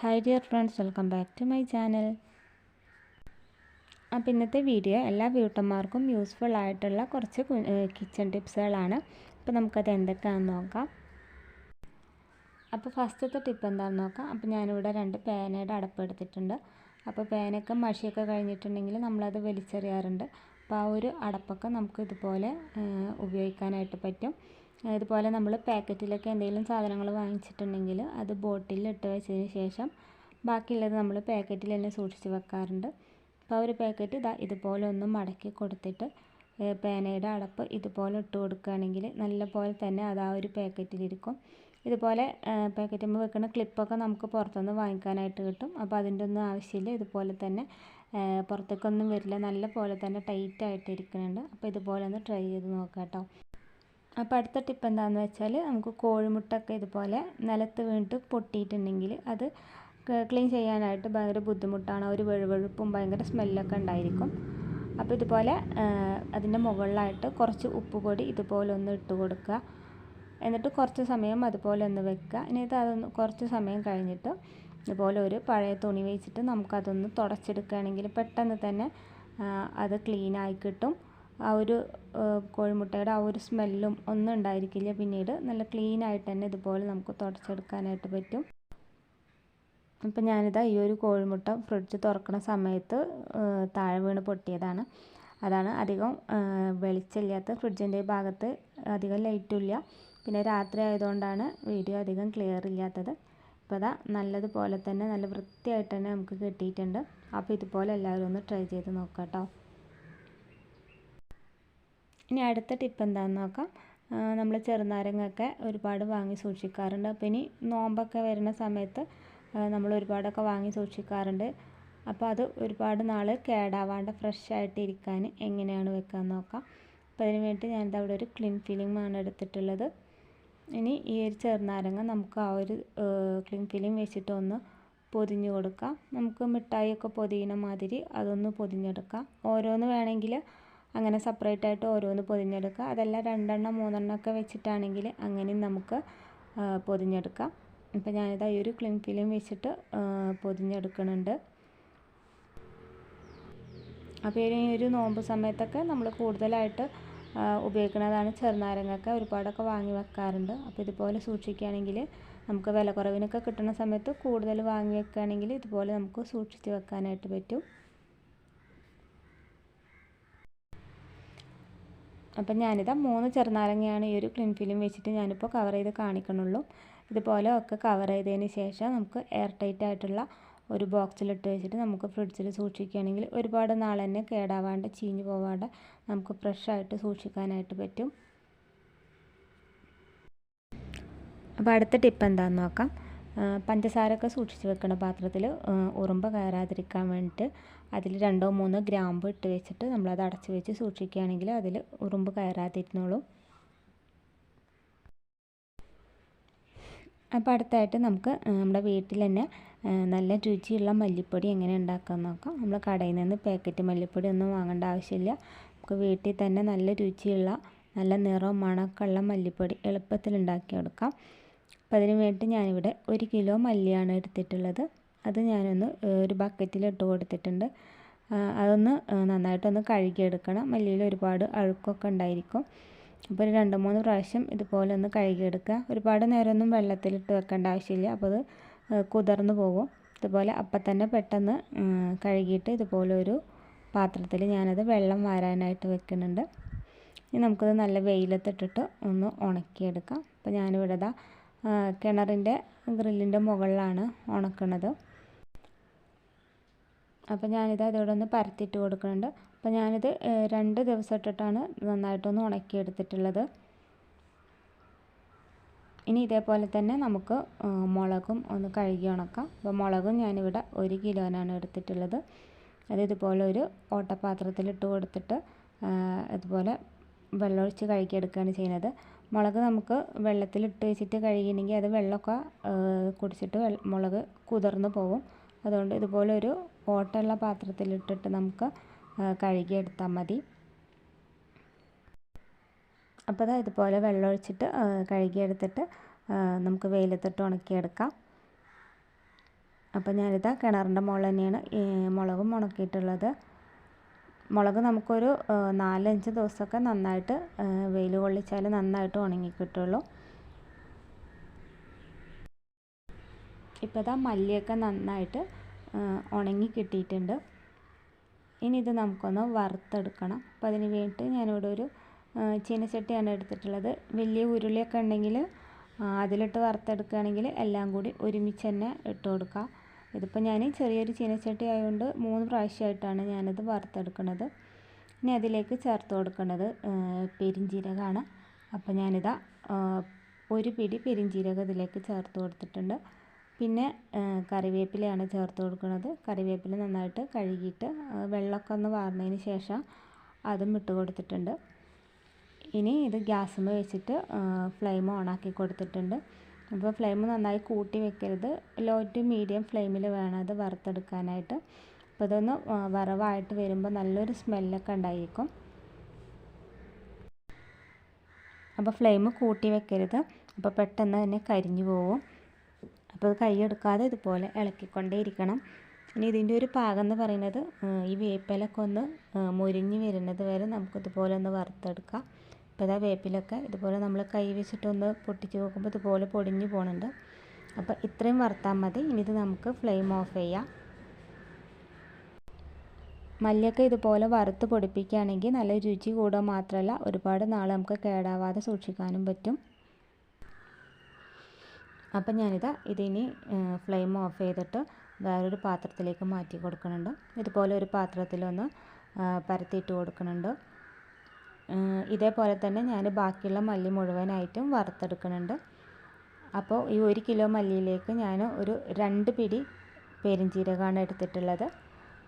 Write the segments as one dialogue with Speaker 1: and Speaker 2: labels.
Speaker 1: Hi dear friends welcome back to my channel അപ്പോൾ ഇന്നത്തെ video എല്ലാ വീട്ടമ്മമാർക്കും യൂസ്ഫുൾ ആയിട്ടുള്ള കുറച്ച് കിച്ചൺ ടിപ്സുകളാണ് അപ്പോൾ നമുക്കത് എന്തൊക്കെയാണെന്ന് നോക്കാം. അപ്പോൾ ഫസ്റ്റത്തെ ടിപ്പ് എന്താണെന്ന് നോക്കാം. അപ്പോൾ ഞാനിവിടെ രണ്ട് പേനയുടെ അടപ്പ് എടുത്തിട്ടുണ്ട്. അപ്പോൾ പേനയൊക്കെ മഷിയൊക്കെ കഴിഞ്ഞിട്ടുണ്ടെങ്കിൽ നമ്മളത് വലിച്ചെറിയാറുണ്ട്. അപ്പോൾ ആ ഒരു അടപ്പൊക്കെ നമുക്ക് ഇതുപോലെ ഉപയോഗിക്കാനായിട്ട് പറ്റും. ഇതുപോലെ നമ്മൾ പാക്കറ്റിലൊക്കെ എന്തെങ്കിലും സാധനങ്ങൾ വാങ്ങിച്ചിട്ടുണ്ടെങ്കിൽ അത് ബോട്ടിലിൽ ഇട്ട് വെച്ചതിന് ശേഷം ബാക്കിയുള്ളത് നമ്മൾ പാക്കറ്റിൽ തന്നെ സൂക്ഷിച്ച് വെക്കാറുണ്ട്. അപ്പോൾ ഒരു പാക്കറ്റ് ഇതാ ഇതുപോലെ ഒന്ന് മടക്കി കൊടുത്തിട്ട് പേനയുടെ അടപ്പ് ഇതുപോലെ ഇട്ട് കൊടുക്കുകയാണെങ്കിൽ നല്ല പോലെ തന്നെ അത് ആ ഒരു പാക്കറ്റിലിരിക്കും ഇതുപോലെ പാക്കറ്റുമ്പോൾ വെക്കുന്ന ക്ലിപ്പൊക്കെ നമുക്ക് പുറത്തുനിന്ന് വാങ്ങിക്കാനായിട്ട് കിട്ടും. അപ്പോൾ അതിന്റെ ഒന്നും ആവശ്യമില്ല. ഇതുപോലെ തന്നെ പുറത്തേക്കൊന്നും വരില്ല. നല്ല പോലെ തന്നെ ടൈറ്റായിട്ട് ഇരിക്കുന്നുണ്ട്. അപ്പോൾ ഇതുപോലെ ഒന്ന് ട്രൈ ചെയ്ത് നോക്കാം കേട്ടോ. അപ്പോൾ അടുത്ത ടിപ്പ് എന്താണെന്ന് വെച്ചാൽ നമുക്ക് കോഴിമുട്ടൊക്കെ ഇതുപോലെ നിലത്ത് വീണിട്ട് പൊട്ടിയിട്ടുണ്ടെങ്കിൽ അത് ക്ലീൻ ചെയ്യാനായിട്ട് ഭയങ്കര ബുദ്ധിമുട്ടാണ്. ഒരു വെഴുവെഴുപ്പും ഭയങ്കര സ്മെല്ലൊക്കെ ഉണ്ടായിരിക്കും. അപ്പോൾ ഇതുപോലെ അതിന്റെ മുകളിലായിട്ട് കുറച്ച് ഉപ്പുപൊടി ഇതുപോലെ ഒന്ന് ഇട്ട് കൊടുക്കുക. എന്നിട്ട് കുറച്ച് സമയം അതുപോലെ ഒന്ന് വെക്കുക. ഇത് അതൊന്ന് കുറച്ച് സമയം കഴിഞ്ഞിട്ട് ഇതുപോലെ ഒരു പഴയ തുണി വെച്ചിട്ട് നമുക്കതൊന്ന് തുടച്ചെടുക്കുകയാണെങ്കിൽ പെട്ടെന്ന് തന്നെ അത് ക്ലീനായി കിട്ടും. ആ ഒരു കോഴിമുട്ടയുടെ ആ ഒരു സ്മെല്ലും ഒന്നും ഉണ്ടായിരിക്കില്ല. പിന്നീട് നല്ല ക്ലീൻ ആയിട്ട് തന്നെ ഇതുപോലെ നമുക്ക് തുടച്ചെടുക്കാനായിട്ട് പറ്റും. അപ്പം ഞാനിതാ ഈ ഒരു കോഴിമുട്ട ഫ്രിഡ്ജ് തുറക്കുന്ന സമയത്ത് താഴെ വീണ് പൊട്ടിയതാണ്. അതാണ് അധികം വെളിച്ചില്ലാത്ത ഫ്രിഡ്ജിന്റെ ഭാഗത്ത് അധികം ലൈറ്റും ഇല്ല. പിന്നെ രാത്രി ആയതുകൊണ്ടാണ് വീഡിയോ അധികം ക്ലിയർ ഇല്ലാത്തത്. അപ്പോൾ അതാ നല്ലതുപോലെ തന്നെ നല്ല വൃത്തിയായിട്ട് തന്നെ നമുക്ക് കിട്ടിയിട്ടുണ്ട്. അപ്പോൾ ഇതുപോലെ എല്ലാവരും ഒന്ന് ട്രൈ ചെയ്ത് നോക്കാം കേട്ടോ ഇനി അടുത്ത ടിപ്പ് എന്താണെന്ന് നോക്കാം. നമ്മൾ ചെറുനാരങ്ങയൊക്കെ ഒരുപാട് വാങ്ങി സൂക്ഷിക്കാറുണ്ട്. അപ്പോൾ ഇനി നോമ്പൊക്കെ വരുന്ന സമയത്ത് നമ്മൾ ഒരുപാടൊക്കെ വാങ്ങി സൂക്ഷിക്കാറുണ്ട്. അപ്പോൾ അത് ഒരുപാട് നാൾ കേടാവാണ്ട് ഫ്രഷ് ആയിട്ട് ഇരിക്കാൻ എങ്ങനെയാണ് വെക്കാൻ നോക്കാം. അപ്പോൾ അതിന് വേണ്ടി ഞാനിത് അവിടെ ഒരു ക്ലീൻ ഫിലിമാണ് എടുത്തിട്ടുള്ളത്. ഇനി ഈ ഒരു ചെറുനാരങ്ങ നമുക്ക് ആ ഒരു ക്ലീൻ ഫിലിം വെച്ചിട്ട് ഒന്ന് പൊതിഞ്ഞ് കൊടുക്കാം. നമുക്ക് മിഠായിയൊക്കെ പൊതിയുന്ന മാതിരി അതൊന്ന് പൊതിഞ്ഞെടുക്കാം. ഓരോന്ന് വേണമെങ്കിൽ അങ്ങനെ സെപ്പറേറ്റ് ആയിട്ട് ഓരോന്ന് പൊതിഞ്ഞെടുക്കുക. അതല്ല രണ്ടെണ്ണം മൂന്നെണ്ണം ഒക്കെ വെച്ചിട്ടാണെങ്കിൽ അങ്ങനെയും നമുക്ക് പൊതിഞ്ഞെടുക്കാം. ഇപ്പം ഞാനിത് ഈ ഒരു ക്ലിൻ ഫിലിം വെച്ചിട്ട് പൊതിഞ്ഞെടുക്കുന്നുണ്ട്. അപ്പോൾ ഈ ഒരു നോമ്പ് സമയത്തൊക്കെ നമ്മൾ കൂടുതലായിട്ട് ഉപയോഗിക്കുന്നതാണ് ചെറുനാരങ്ങയൊക്കെ ഒരുപാടൊക്കെ വാങ്ങി വെക്കാറുണ്ട്. അപ്പോൾ ഇതുപോലെ സൂക്ഷിക്കുകയാണെങ്കിൽ നമുക്ക് വില കുറവിനൊക്കെ കിട്ടുന്ന സമയത്ത് കൂടുതൽ വാങ്ങി വെക്കുകയാണെങ്കിൽ ഇതുപോലെ നമുക്ക് സൂക്ഷിച്ച് വെക്കാനായിട്ട് പറ്റും. അപ്പം ഞാനിതാ മൂന്ന് ചെറുനാരങ്ങയാണ് ഈ ഒരു ക്ലിൻ ഫിലിം വെച്ചിട്ട് ഞാനിപ്പോൾ കവർ ചെയ്ത് കാണിക്കണുള്ളൂ. ഇതുപോലെ ഒക്കെ കവർ ചെയ്തതിന് ശേഷം നമുക്ക് എയർ ടൈറ്റ് ആയിട്ടുള്ള ഒരു ബോക്സിലിട്ട് വെച്ചിട്ട് നമുക്ക് ഫ്രിഡ്ജിൽ സൂക്ഷിക്കുകയാണെങ്കിൽ ഒരുപാട് നാൾ തന്നെ കേടാവാണ്ട് ചീഞ്ഞു പോവാണ്ട് നമുക്ക് ഫ്രഷ് ആയിട്ട് സൂക്ഷിക്കാനായിട്ട് പറ്റും. അപ്പോൾ അടുത്ത ടിപ്പ് എന്താണെന്ന് നോക്കാം. പഞ്ചസാരയൊക്കെ സൂക്ഷിച്ച് വെക്കുന്ന പാത്രത്തിൽ ഉറുമ്പ് കയറാതിരിക്കാൻ വേണ്ടിയിട്ട് അതിൽ രണ്ടോ മൂന്നോ ഗ്രാമ്പ് ഇട്ട് വെച്ചിട്ട് നമ്മളത് അടച്ച് വെച്ച് സൂക്ഷിക്കുകയാണെങ്കിൽ അതിൽ ഉറുമ്പ് കയറാതിരുന്നോളും. അപ്പോൾ അടുത്തായിട്ട് നമുക്ക് നമ്മുടെ വീട്ടിൽ തന്നെ നല്ല രുചിയുള്ള മല്ലിപ്പൊടി എങ്ങനെ ഉണ്ടാക്കാമെന്ന് നോക്കാം. നമ്മൾ കടയിൽ നിന്ന് പാക്കറ്റ് മല്ലിപ്പൊടി ഒന്നും വാങ്ങേണ്ട ആവശ്യമില്ല. നമുക്ക് വീട്ടിൽ തന്നെ നല്ല രുചിയുള്ള നല്ല നിറവും മണക്കുള്ള മല്ലിപ്പൊടി എളുപ്പത്തിൽ ഉണ്ടാക്കിയെടുക്കാം അപ്പോൾ അതിന് വേണ്ടി ഞാനിവിടെ ഒരു കിലോ മല്ലിയാണ് എടുത്തിട്ടുള്ളത്. അത് ഞാനൊന്ന് ഒരു ബക്കറ്റിൽ ഇട്ട് കൊടുത്തിട്ടുണ്ട്. അതൊന്ന് നന്നായിട്ടൊന്ന് കഴുകിയെടുക്കണം. മല്ലിയിൽ ഒരുപാട് അഴുക്കൊക്കെ ഉണ്ടായിരിക്കും. അപ്പോൾ ഒരു രണ്ട് മൂന്ന് പ്രാവശ്യം ഇതുപോലെ ഒന്ന് കഴുകിയെടുക്കുക. ഒരുപാട് നേരമൊന്നും വെള്ളത്തിലിട്ട് വെക്കേണ്ട ആവശ്യമില്ല. അപ്പോൾ അത് കുതിർന്ന് പോകും. ഇതുപോലെ അപ്പം തന്നെ പെട്ടെന്ന് കഴുകിയിട്ട് ഇതുപോലെ ഒരു പാത്രത്തിൽ ഞാനത് വെള്ളം വാരാനായിട്ട് വെക്കുന്നുണ്ട്. ഇനി നമുക്കത് നല്ല വെയിലത്തിട്ടിട്ട് ഒന്ന് ഉണക്കിയെടുക്കാം. അപ്പോൾ ഞാനിവിടെ ഇതാ കിണറിന്റെ ഗ്രില്ലിന്റെ മുകളിലാണ് ഉണക്കുന്നത് അപ്പോൾ ഞാനിത് അതോടെ ഒന്ന് പരത്തിയിട്ട് കൊടുക്കുന്നുണ്ട്. അപ്പോൾ ഞാനിത് രണ്ട് ദിവസം ഇട്ടിട്ടാണ് നന്നായിട്ടൊന്ന് ഉണക്കിയെടുത്തിട്ടുള്ളത്. ഇനി ഇതേപോലെ തന്നെ നമുക്ക് മുളകും ഒന്ന് കഴുകി ഉണക്കാം. അപ്പോൾ മുളകും ഞാനിവിടെ ഒരു കിലോനാണ് എടുത്തിട്ടുള്ളത്. അത് ഇതുപോലെ ഒരു ഓട്ടപാത്രത്തിൽ ഇട്ട് കൊടുത്തിട്ട് ഇതുപോലെ വെള്ളമൊഴിച്ച് കഴുകിയെടുക്കുകയാണ് ചെയ്യുന്നത്. മുളക് നമുക്ക് വെള്ളത്തിലിട്ട് വെച്ചിട്ട് കഴുകിയിട്ടുണ്ടെങ്കിൽ അത് വെള്ളമൊക്കെ കുടിച്ചിട്ട് മുളക് കുതിർന്ന് പോകും അതുകൊണ്ട് ഇതുപോലെ ഒരു ഓട്ടുള്ള പാത്രത്തിലിട്ടിട്ട് നമുക്ക് കഴുകിയെടുത്താൽ മതി. അപ്പോൾ അതാ ഇതുപോലെ വെള്ളമൊഴിച്ചിട്ട് കഴുകിയെടുത്തിട്ട് നമുക്ക് വെയിലത്തിട്ട് ഉണക്കിയെടുക്കാം. അപ്പോൾ ഞാനിതാ കിണറിന്റെ മുകളിൽ തന്നെയാണ് മുളകും ഉണക്കിയിട്ടുള്ളത്. മുളക് നമുക്കൊരു നാലഞ്ച് ദിവസമൊക്കെ നന്നായിട്ട് വെയിൽ കൊള്ളിച്ചാൽ നന്നായിട്ട് ഉണങ്ങി കിട്ടുള്ളൂ ഇപ്പോൾ ഇതാ മല്ലിയൊക്കെ നന്നായിട്ട് ഉണങ്ങി കിട്ടിയിട്ടുണ്ട്. ഇനി ഇത് നമുക്കൊന്ന് വറുത്തെടുക്കണം. അപ്പോൾ അതിന് വേണ്ടിയിട്ട് ഞാനിവിടെ ഒരു ചീനച്ചട്ടിയാണ് എടുത്തിട്ടുള്ളത്. വലിയ ഉരുളിയൊക്കെ ഉണ്ടെങ്കിൽ അതിലിട്ട് വറുത്തെടുക്കുകയാണെങ്കിൽ എല്ലാം കൂടി ഒരുമിച്ച് തന്നെ ഇട്ട് കൊടുക്കുക ഇതിപ്പോൾ ഞാൻ ചെറിയൊരു ചീനച്ചട്ടി ആയതുകൊണ്ട് മൂന്ന് പ്രാവശ്യമായിട്ടാണ് ഞാനിത് വറുത്തെടുക്കുന്നത്. ഇനി അതിലേക്ക് ചേർത്ത് കൊടുക്കുന്നത് പെരിഞ്ജീരകമാണ് അപ്പോൾ ഞാനിതാ ഒരു പിടി പെരിഞ്ജീരകം ഇതിലേക്ക് ചേർത്ത് കൊടുത്തിട്ടുണ്ട്. പിന്നെ കറിവേപ്പിലയാണ് ചേർത്ത് കൊടുക്കുന്നത്. കറിവേപ്പില നന്നായിട്ട് കഴുകിയിട്ട് വെള്ളമൊക്കെ ഒന്ന് വാർന്നതിന് ശേഷം അതും ഇട്ട് കൊടുത്തിട്ടുണ്ട്. ഇനി ഇത് ഗ്യാസുമ്മ വെച്ചിട്ട് ഫ്ലെയിം ഓണാക്കി കൊടുത്തിട്ടുണ്ട്. അപ്പോൾ ഫ്ലെയിം നന്നായി കൂട്ടി വെക്കരുത്. ലോ ടു മീഡിയം ഫ്ലെയിമിൽ വേണം അത് വറുത്തെടുക്കാനായിട്ട്. അപ്പോൾ ഇതൊന്ന് വറവായിട്ട് വരുമ്പോൾ നല്ലൊരു സ്മെല്ലൊക്കെ ഉണ്ടായിരിക്കും. അപ്പോൾ ഫ്ലെയിം കൂട്ടി വെക്കരുത്. അപ്പോൾ പെട്ടെന്ന് തന്നെ കരിഞ്ഞു പോകും അപ്പോൾ കൈ എടുക്കാതെ ഇതുപോലെ ഇളക്കിക്കൊണ്ടേ ഇരിക്കണം. ഇനി ഇതിന്റെ ഒരു പാകം എന്ന് പറയുന്നത് ഈ വേപ്പിലൊക്കെ ഒന്ന് മുരിഞ്ഞ് വരുന്നത് വരെ നമുക്കിതുപോലെ ഒന്ന് വറുത്തെടുക്കാം. അപ്പോൾ ഇതാ വേപ്പിലൊക്കെ ഇതുപോലെ നമ്മൾ കൈ വെച്ചിട്ടൊന്ന് പൊട്ടിച്ച് നോക്കുമ്പോൾ ഇതുപോലെ പൊടിഞ്ഞു പോകുന്നുണ്ട് അപ്പോൾ ഇത്രയും വറുത്താൽ മതി. ഇനി ഇത് നമുക്ക് ഫ്ലെയിം ഓഫ് ചെയ്യാം. മല്ലിയൊക്കെ ഇതുപോലെ വറുത്ത് പൊടിപ്പിക്കുകയാണെങ്കിൽ നല്ല രുചി കൂടുക മാത്രമല്ല ഒരുപാട് നാൾ നമുക്ക് കേടാവാതെ സൂക്ഷിക്കാനും പറ്റും. അപ്പം ഞാനിതാ ഇതിനി ഫ്ലെയിം ഓഫ് ചെയ്തിട്ട് വേറൊരു പാത്രത്തിലേക്ക് മാറ്റി കൊടുക്കുന്നുണ്ട്. ഇതുപോലെ ഒരു പാത്രത്തിലൊന്ന് പരത്തിയിട്ട് കൊടുക്കുന്നുണ്ട്. ഇതേപോലെ തന്നെ ഞാൻ ബാക്കിയുള്ള മല്ലി മുഴുവനായിട്ടും വറുത്തെടുക്കുന്നുണ്ട്. അപ്പോൾ ഈ ഒരു കിലോ മല്ലിയിലേക്ക് ഞാൻ ഒരു രണ്ട് പിടി പെരിഞ്ചീരകമാണ് എടുത്തിട്ടുള്ളത്.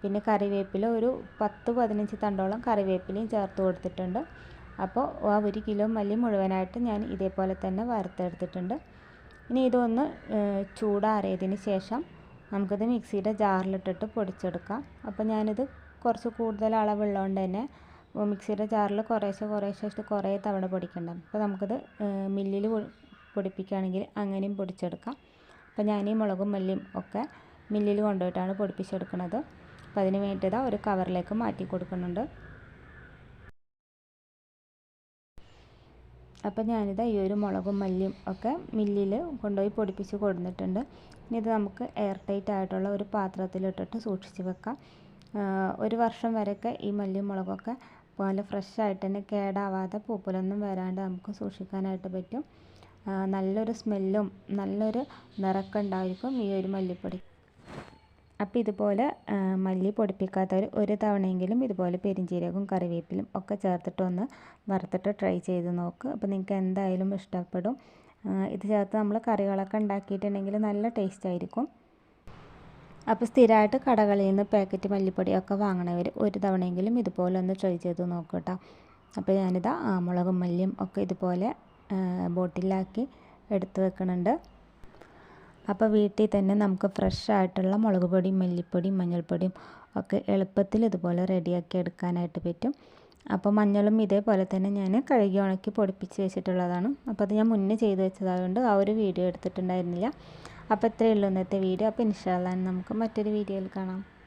Speaker 1: പിന്നെ കറിവേപ്പില ഒരു പത്ത് പതിനഞ്ച് തണ്ടോളം കറിവേപ്പിലയും ചേർത്ത് കൊടുത്തിട്ടുണ്ട്. അപ്പോൾ ആ ഒരു കിലോ മല്ലി മുഴുവനായിട്ട് ഞാൻ ഇതേപോലെ തന്നെ വറുത്തെടുത്തിട്ടുണ്ട്. ഇനി ഇതൊന്ന് ചൂടാറിയതിന് ശേഷം നമുക്കിത് മിക്സിയുടെ ജാറിലിട്ടിട്ട് പൊടിച്ചെടുക്കാം. അപ്പോൾ ഞാനിത് കുറച്ച് കൂടുതൽ അളവുള്ളതുകൊണ്ട് തന്നെ മിക്സിയുടെ ജാറിൽ കുറേശ്ശെ കുറേശ്ശെ കുറേ തവണ പൊടിക്കണ്ട അപ്പോൾ നമുക്കിത് മില്ലിൽ പൊടിപ്പിക്കുകയാണെങ്കിൽ അങ്ങനെയും പൊടിച്ചെടുക്കാം. അപ്പോൾ ഞാൻ ഈ മുളകും മല്ലിയും ഒക്കെ മില്ലിൽ കൊണ്ടുപോയിട്ടാണ് പൊടിപ്പിച്ചെടുക്കുന്നത്. അപ്പോൾ അതിന് വേണ്ടിയിട്ട് ഒരു കവറിലേക്ക് മാറ്റി കൊടുക്കുന്നുണ്ട്. അപ്പോൾ ഞാനിത് ഈ ഒരു മുളകും മല്ലിയും ഒക്കെ മില്ലിൽ കൊണ്ടുപോയി പൊടിപ്പിച്ച് കൊടുത്തിട്ടുണ്ട്. ഇനി ഇത് നമുക്ക് എയർ ടൈറ്റ് ആയിട്ടുള്ള ഒരു പാത്രത്തിലിട്ടിട്ട് സൂക്ഷിച്ച് വെക്കാം. ഒരു വർഷം വരെയൊക്കെ ഈ മല്ലിയും മുളകൊക്കെ നല്ല ഫ്രഷ് ആയിട്ട് തന്നെ കേടാവാതെ പൂപ്പലൊന്നും വരാണ്ട് നമുക്ക് സൂക്ഷിക്കാനായിട്ട് പറ്റും. നല്ലൊരു സ്മെല്ലും നല്ലൊരു നിറക്കം ഉണ്ടായിരിക്കും ഈ ഒരു മല്ലിപ്പൊടി. അപ്പോൾ ഇതുപോലെ മല്ലി പൊടിപ്പിക്കാത്തവർ ഒരു തവണയെങ്കിലും ഇതുപോലെ പെരിഞ്ചീരകവും കറിവേപ്പിലും ഒക്കെ ചേർത്തിട്ട് ഒന്ന് വറുത്തിട്ട് ട്രൈ ചെയ്ത് നോക്ക്. അപ്പോൾ നിങ്ങൾക്ക് എന്തായാലും ഇഷ്ടപ്പെടും. ഇത് ചേർത്ത് നമ്മൾ കറികളൊക്കെ ഉണ്ടാക്കിയിട്ടുണ്ടെങ്കിൽ നല്ല ടേസ്റ്റ് ആയിരിക്കും. അപ്പോൾ സ്ഥിരമായിട്ട് കടകളിൽ നിന്ന് പാക്കറ്റ് മല്ലിപ്പൊടിയൊക്കെ വാങ്ങണവർ ഒരു തവണയെങ്കിലും ഇതുപോലെ ഒന്ന് ട്രൈ ചെയ്ത് നോക്കുക കേട്ടോ അപ്പോൾ ഞാനിതാ മുളകും മല്ലിയും ഒക്കെ ഇതുപോലെ ബോട്ടിലാക്കി എടുത്ത് വെക്കുന്നുണ്ട് അപ്പോൾ വീട്ടിൽ തന്നെ നമുക്ക് ഫ്രഷ് ആയിട്ടുള്ള മുളക് പൊടിയും മല്ലിപ്പൊടിയും മഞ്ഞൾപ്പൊടിയും ഒക്കെ എളുപ്പത്തിൽ ഇതുപോലെ റെഡിയാക്കി എടുക്കാനായിട്ട് പറ്റും. അപ്പോൾ മഞ്ഞളും ഇതേപോലെ തന്നെ ഞാൻ കഴുകി ഉണക്കി പൊടിപ്പിച്ച് വെച്ചിട്ടുള്ളതാണ്. അപ്പോൾ അത് ഞാൻ മുന്നേ ചെയ്ത് വെച്ചതായതുകൊണ്ട് ആ ഒരു വീഡിയോ എടുത്തിട്ടുണ്ടായിരുന്നില്ല. അപ്പോൾ ഇത്രയേ ഉള്ളൂ ഇന്നത്തെ വീഡിയോ. അപ്പോൾ ഇൻഷാല്ലാ നമുക്ക് മറ്റൊരു വീഡിയോയിൽ കാണാം.